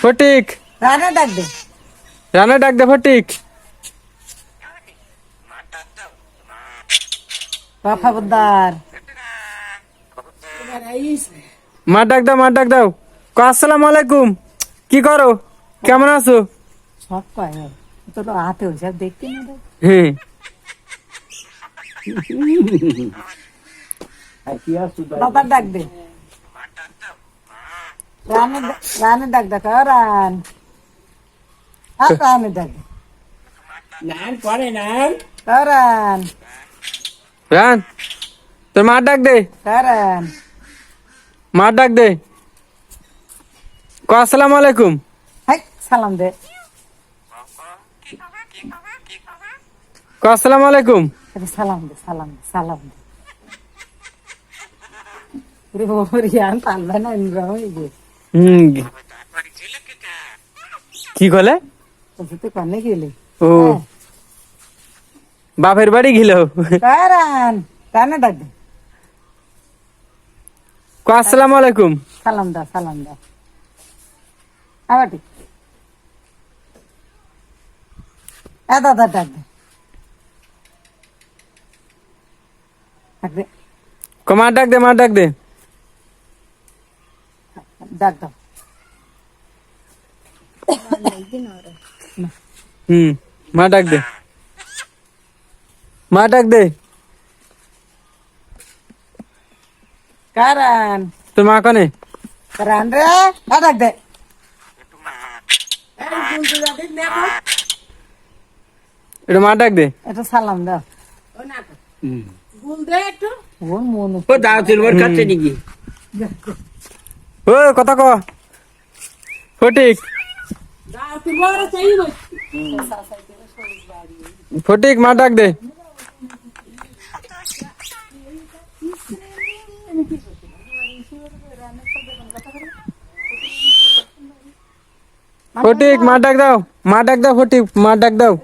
ফটিক। রানা ডাক দে। রানা ডাক দে ফটিক। বাফা বুদ্দার মা ডাক দাও মা ডাক দাও। আসসালামু আলাইকুম। কি করো? কেমন আছো? সব কয় তোর হাতে ওইসব দেখতে না। হ্যাঁ বাবার ডাক দে। রানে রানে ডাক দে কয় রান আর রানে ডাক দে নান পরে নান কয় রান রান তোর মা ডাক দে কয় রান মা ডাক দে ক আসসালামু আলাইকুম হাই সালাম দে ক আসসালামু আলাইকুম আরে সালাম দে সালাম দে সালাম দে রে বরিয়ান পারবে না ইন্দ্র হয়ে গে হুম কি কলে? কনে ও। বাপের বাড়ি গেল? কয় রান ডাক দে। আসসালামু আলাইকুম। সালাম দা সালাম দা। আবার ঠিক এ দাদা ডাক দে। ডাক দে। ক মা ডাক দে মা ডাক দে। দাও হুম মা ডাক দে। মা ডাক দে। কারণ তোর মা কনে? কারণ রে এ ডাক দে। এটা মা ডাক দে। এটা সালাম দাও। ও মন। ও দাও তুলবার কাছে নাকি? ও কথা ক ফটিক ফটিক মা ডাক দে ফটিক মা ডাক দাও মা ডাক দাও ফটিক মা ডাক দাও